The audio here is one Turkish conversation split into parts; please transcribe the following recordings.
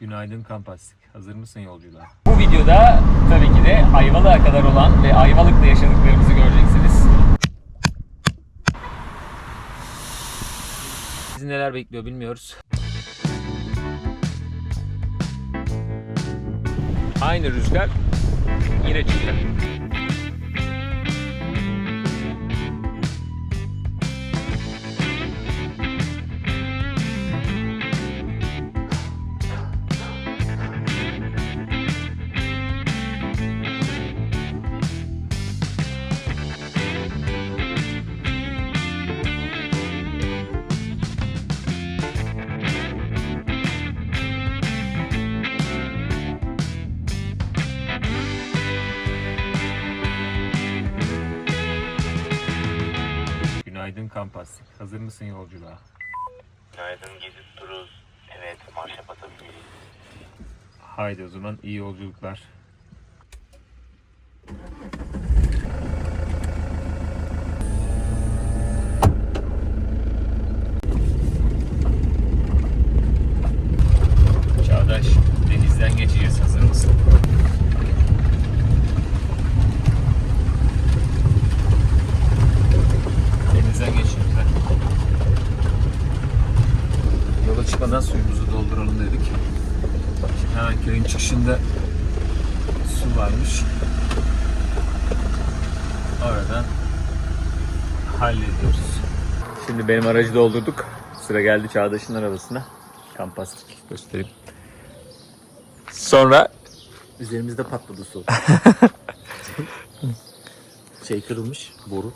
Günaydın Kampastik. Hazır mısın yolculuğa? Bu videoda tabii ki de Ayvalık'a kadar olan ve Ayvalık'ta yaşadıklarımızı göreceksiniz. Bizi neler bekliyor bilmiyoruz. Aynı rüzgar yine çıktı. Hazır mısın yolculuğa? Günaydın gezip duruz. Evet marşa basabiliriz. Haydi o zaman iyi yolculuklar. Çağdaş, denizden geçeceğiz. Hazır mısın? Denizden geçiyoruz. ha. Yola çıkmadan suyumuzu dolduralım dedik. Hemen köyün çıkışında su varmış. Oradan hallediyoruz. Şimdi benim aracı doldurduk. Sıra geldi Çağdaş'ın arabasına. Kampastik göstereyim. Sonra Üzerimizde patladı su. şey kırılmış boru.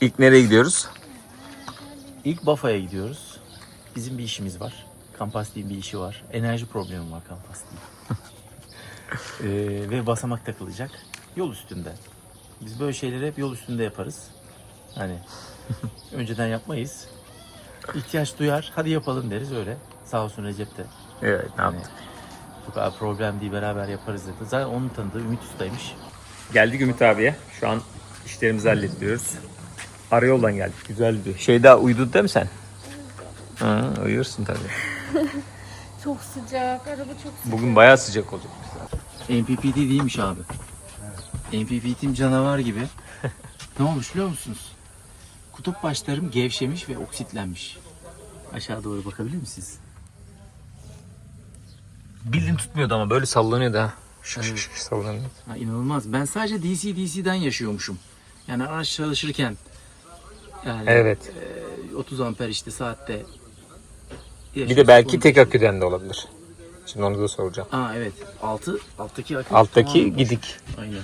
ilk nereye gidiyoruz? İlk Bafa'ya gidiyoruz. Bizim bir işimiz var. Kampastik'in bir işi var. Enerji problemi var Kampastik'in. ee, ve basamak takılacak. Yol üstünde. Biz böyle şeyleri hep yol üstünde yaparız. Hani önceden yapmayız. İhtiyaç duyar. Hadi yapalım deriz öyle. Sağ olsun Recep de. Evet ne Hani, bu kadar problem değil beraber yaparız dedi. Zaten onun tanıdığı Ümit Usta'ymış. Geldik Ümit abiye. Şu an işlerimizi hallediyoruz. Ara yoldan geldik. Güzel bir şey daha uyudun değil mi sen? Hı, uyuyorsun tabii. Çok sıcak, araba çok sıcak. Bugün bayağı sıcak olacak. NPPT değilmiş abi. NPPT'm canavar gibi. ne olmuş biliyor musunuz? Kutup başlarım gevşemiş ve oksitlenmiş. Aşağı doğru bakabilir misiniz? Bildiğin tutmuyordu ama böyle sallanıyordu ha. Şık şık sallanıyordu. Ha, inanılmaz. Ben sadece DC DC'den yaşıyormuşum. Yani araç çalışırken yani Evet. e, 30 amper işte saatte Bir de belki tek aküden de olabilir. Şimdi onu da soracağım. Aa evet. Altı, alttaki akü Alttaki tamamen boş. gidik. Aynen.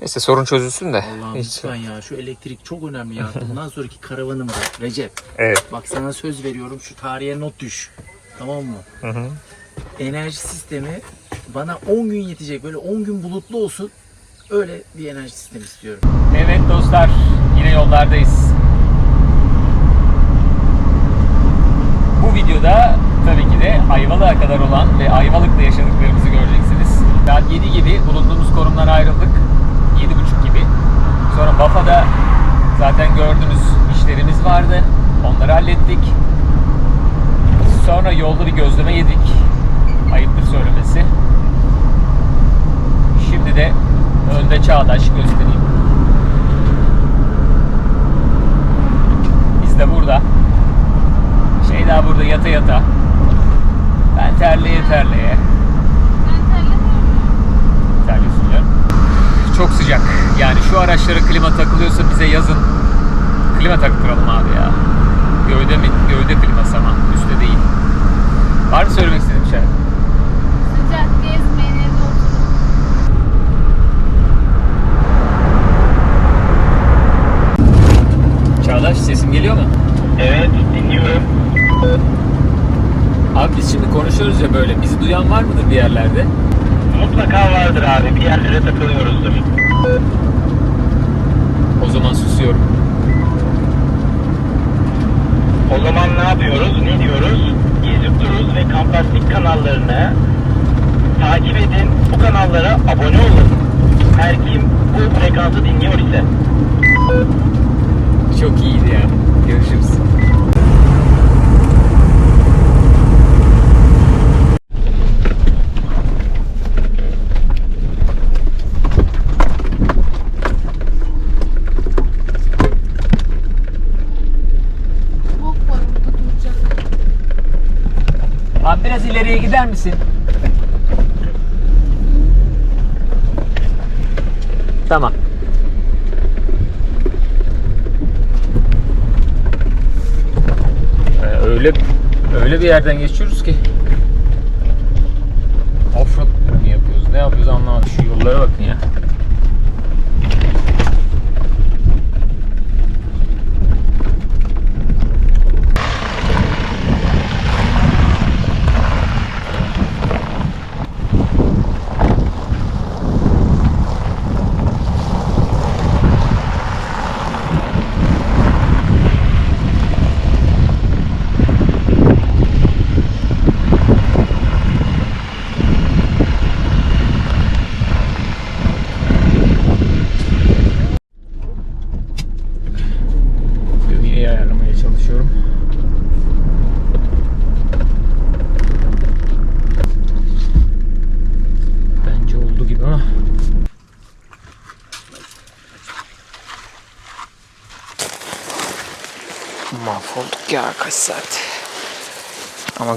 Neyse sorun çözülsün de. Allah'ım Hiç- lütfen ya şu elektrik çok önemli ya. Bundan sonraki karavanımda Recep. Evet. Bak sana söz veriyorum şu tarihe not düş. Tamam mı? Hı hı. Enerji sistemi bana 10 gün yetecek. Böyle 10 gün bulutlu olsun. Öyle bir enerji sistemi istiyorum. Evet dostlar, yine yollardayız. Bu videoda tabii ki de Ayvalık'a kadar olan ve Ayvalık'ta yaşadıklarımızı göreceksiniz. Saat 7 gibi bulunduğumuz konumdan ayrıldık. 7.30 gibi. Sonra Bafa'da zaten gördüğünüz işlerimiz vardı. Onları hallettik. Sonra yolda bir gözleme yedik. Ayıptır söylemesi. Şimdi de önde Çağdaş göstereyim. Biz de burada. Şey daha burada yata yata. Ben terleye terleye. Ben terlemiyorum. Terliyorsun ya. Çok sıcak. Yani şu araçlara klima takılıyorsa bize yazın. Klima taktıralım abi ya. Gövde mi? Gövde kliması ama üstte değil. Var mı söylemek istediğin bir şey? Sıcak gezmeyin, evde oturun. Çağdaş sesim geliyor mu? Evet dinliyorum. Abi biz şimdi konuşuyoruz ya böyle. Bizi duyan var mıdır bir yerlerde? Mutlaka vardır abi bir yerlere takılıyoruzdur. O zaman susuyorum. O zaman ne yapıyoruz? Ne diyoruz? Gezip duruz ve Kampastik kanallarını takip edin. Bu kanallara abone olun. Her kim bu frekansı dinliyor ise. Çok iyiydi ya. Görüşürüz. Abi biraz misin? Tamam. Ee, öyle öyle bir yerden geçiyoruz ki offroad mu yapıyoruz? Ne yapıyoruz anlamadım. Şu yollara bakın ya. Thank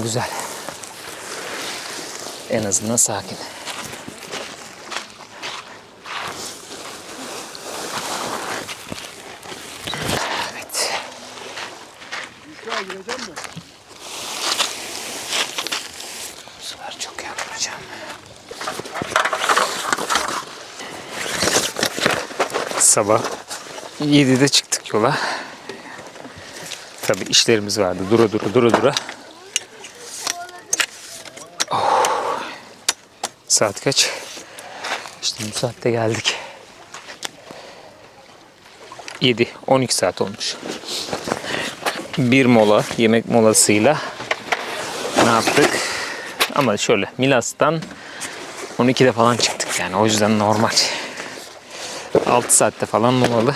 güzel. En azından sakin. Evet. Bu sefer çok yakmayacağım. Sabah 7'de çıktık yola. Tabii işlerimiz vardı. Dura dura dura dura. Saat kaç? İşte bu saatte geldik. 7, 12 saat olmuş. Bir mola, yemek molasıyla ne yaptık? Ama şöyle Milas'tan 12'de falan çıktık yani o yüzden normal. 6 saatte falan molalı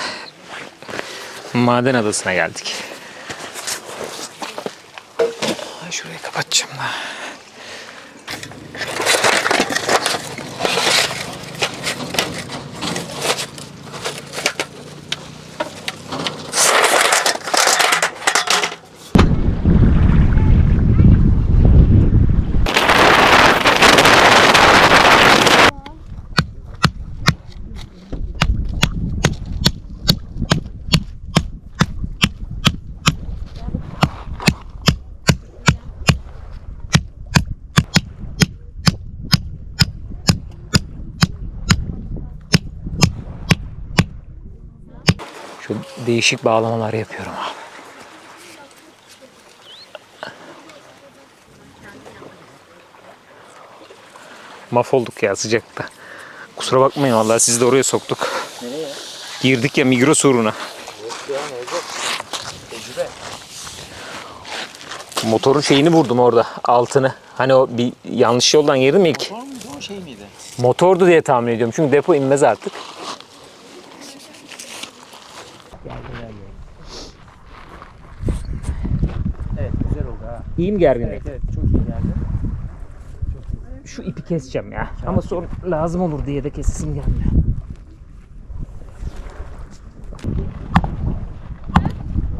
Maden Adası'na geldik. Ay, Şurayı kapatacağım da. Şu değişik bağlamalar yapıyorum abi. Mahvolduk ya sıcakta. Kusura bakmayın vallahi sizi de oraya soktuk. Nereye? Girdik ya Migros uğruna. Motorun şeyini vurdum orada altını. Hani o bir yanlış yoldan girdim ilk. Motor muydu o şey miydi? Motordu diye tahmin ediyorum. Çünkü depo inmez artık. Evet güzel oldu ha. İyi mi gerginlik? evet çok iyi geldi. Şu ipi keseceğim ya. Ama sonra lazım olur diye de kesesim gelmiyor.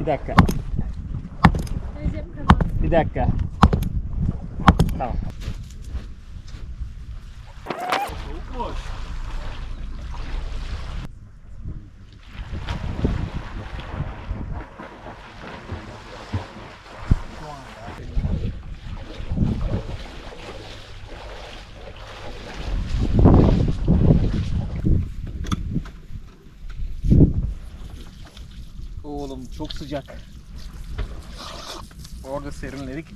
Bir dakika. Bir dakika. Tamam. Oğlum çok sıcak. Orada serinledik.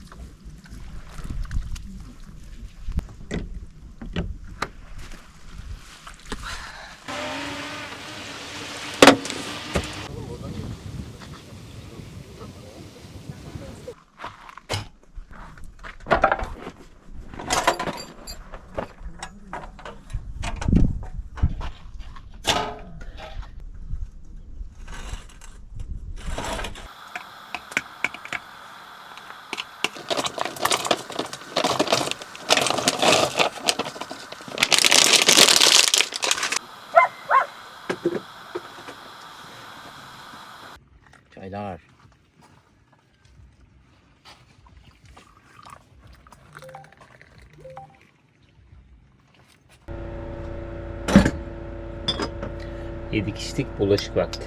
Yedik içtik bulaşık vakti.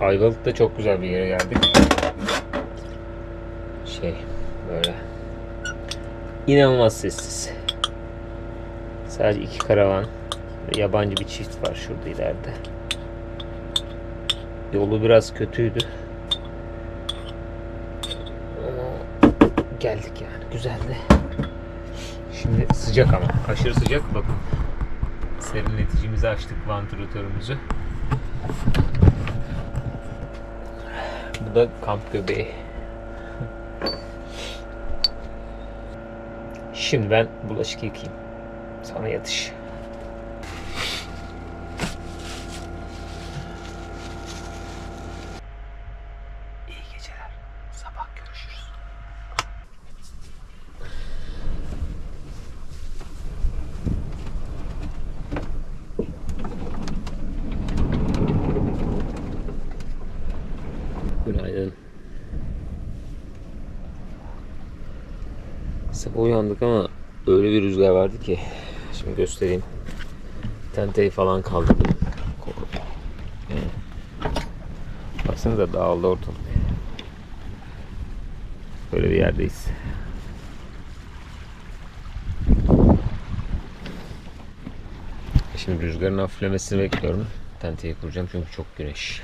Ayvalık'ta çok güzel bir yere geldik. Şey böyle inanılmaz sessiz. Sadece iki karavan yabancı bir çift var şurada ileride. Yolu biraz kötüydü. Ama geldik yani güzeldi. Şimdi sıcak ama aşırı sıcak bakın. Serinleticimizi açtık vantilatörümüzü. Bu da kamp göbeği. Şimdi ben bulaşık yıkayayım. Sana yatış. İyi geceler. Sabah görüşürüz. Günaydın. Sabah uyandık ama öyle bir rüzgar vardı ki. Şimdi göstereyim. Tenteyi falan kaldırdım. Baksanıza dağıldı ortalık. Böyle bir yerdeyiz. Şimdi rüzgarın hafiflemesini bekliyorum. Tenteyi kuracağım çünkü çok güneş.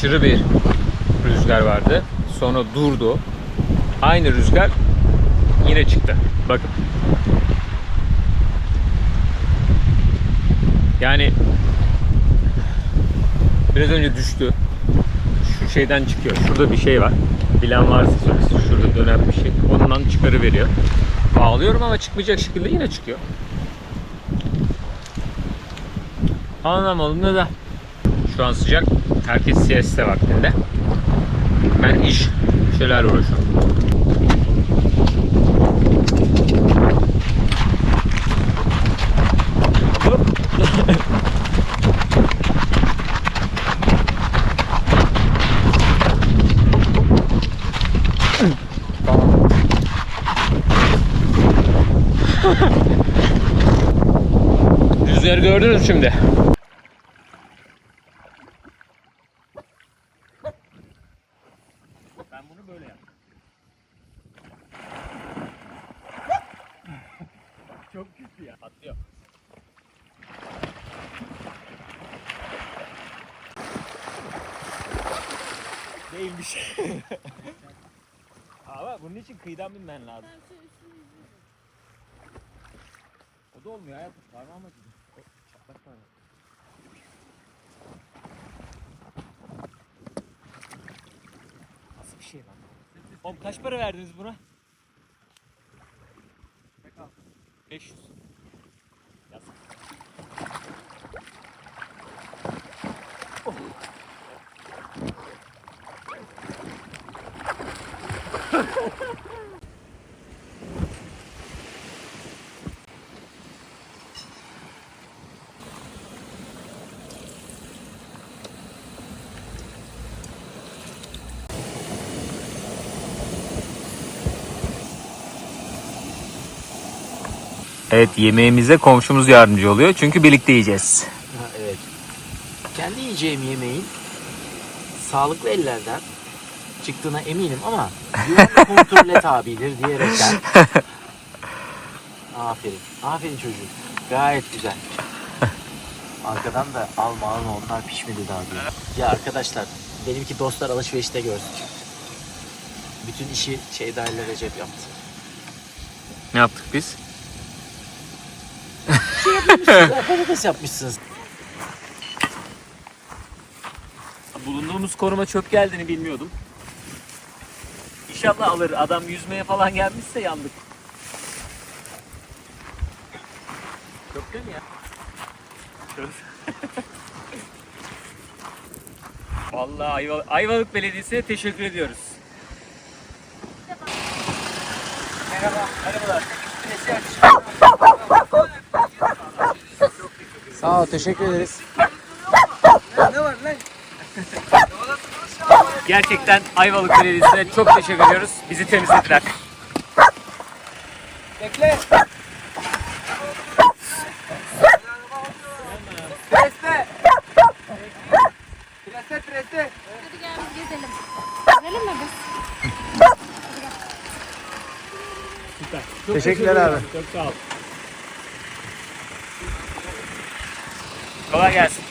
Aşırı bir rüzgar vardı. Sonra durdu. Aynı rüzgar yine çıktı. Bakın. Yani biraz önce düştü. Şu şeyden çıkıyor. Şurada bir şey var. Bilen varsa söylesin. Şurada dönen bir şey. Ondan çıkarı veriyor. Bağlıyorum ama çıkmayacak şekilde yine çıkıyor. Anlamadım neden. Şu an sıcak. Herkes siesta vaktinde. Ben iş, şeyler uğraşıyorum. Rüzgarı gördünüz şimdi? Ben bunu böyle yaptım. Çok kötü ya. Atlıyor. Değilmiş. Ama bunun için kıyıdan binmen lazım. O da olmuyor hayatım. Parmağım acıdı. Çatlak parmağım. Nasıl bir şey lan? Oğlum kaç para verdiniz buna? 500. Evet yemeğimize komşumuz yardımcı oluyor çünkü birlikte yiyeceğiz. Ha, evet. Kendi yiyeceğim yemeğin sağlıklı ellerden çıktığına eminim ama güvenli kontrole tabidir diyerekten. Aferin. Aferin çocuğum. Gayet güzel. Arkadan da alma alma onlar pişmedi daha diyor. Ya arkadaşlar benimki dostlar alışverişte görsün. Bütün işi Şeyda ile Recep yaptı. Ne yaptık biz? Patates yapmışsınız. Bulunduğumuz koruma çöp geldiğini bilmiyordum. İnşallah alır. Adam yüzmeye falan gelmişse yandık. Çöp değil mi ya? Çöp. Vallahi Ayva- Ayvalık Belediyesi'ne teşekkür ediyoruz. Sağ ol teşekkür ederiz. Gerçekten Ayvalık Belediyesi'ne çok teşekkür ediyoruz. Bizi temizlediler. Hadi gel biz gezelim. Gezelim mi biz? Teşekkürler abi. Çok sağ ol. Kolay gelsin.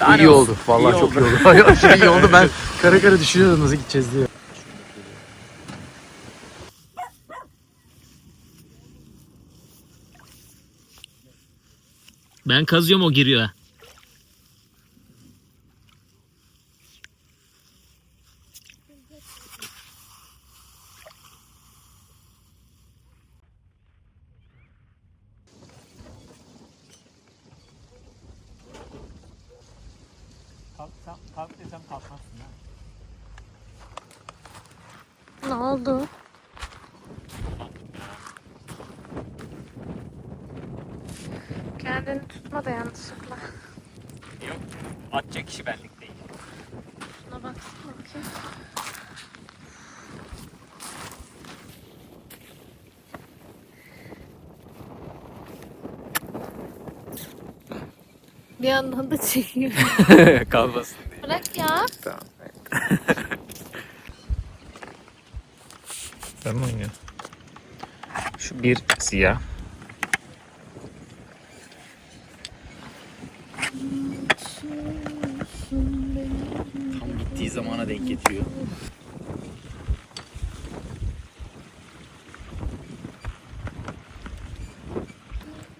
Daha ne iyi olsun? oldu. Vallahi İyi çok oldu. iyi oldu. Aşırı iyi oldu. Ben kara kara düşünüyordum nasıl gideceğiz diye. Ben kazıyorum o giriyor. Kalk, kalk, kalk desem kalkmazsın ha. Ne oldu? Kendini tutma da yanlışlıkla. Yok. Atacak kişi benlik değil. Şuna baksana bakayım. Bir yandan da çekiyor. Kalmasın. Bırak ya. Tamam ya. Şu bir siyah. Tam gittiği zamana denk getiriyor.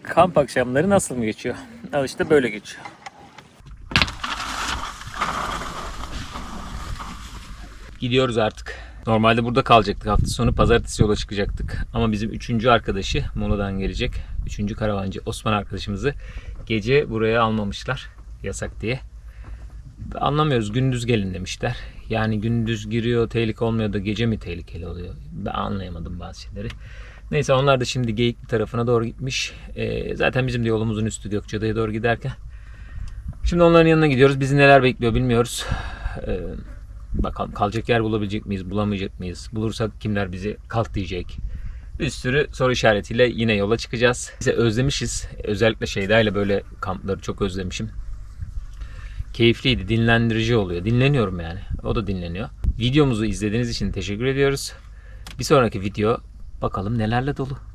Kamp akşamları nasıl mı geçiyor? Al işte böyle geçiyor. Gidiyoruz artık. Normalde burada kalacaktık. Hafta sonu pazartesi yola çıkacaktık. Ama bizim üçüncü arkadaşı Mola'dan gelecek. Üçüncü karavancı Osman arkadaşımızı gece buraya almamışlar. Yasak diye. Anlamıyoruz. Gündüz gelin demişler. Yani gündüz giriyor tehlike olmuyor da gece mi tehlikeli oluyor? Ben anlayamadım bazı şeyleri. Neyse onlar da şimdi Geyikli tarafına doğru gitmiş. Ee, zaten bizim de yolumuzun üstü Gökçeada'ya doğru giderken. Şimdi onların yanına gidiyoruz. Bizi neler bekliyor bilmiyoruz. Ee, bakalım kalacak yer bulabilecek miyiz, bulamayacak mıyız? Bulursak kimler bizi kalk diyecek. Bir sürü soru işaretiyle yine yola çıkacağız. Bize özlemişiz. Özellikle Şeyda ile böyle kampları çok özlemişim. Keyifliydi, dinlendirici oluyor. Dinleniyorum yani. O da dinleniyor. Videomuzu izlediğiniz için teşekkür ediyoruz. Bir sonraki video bakalım nelerle dolu.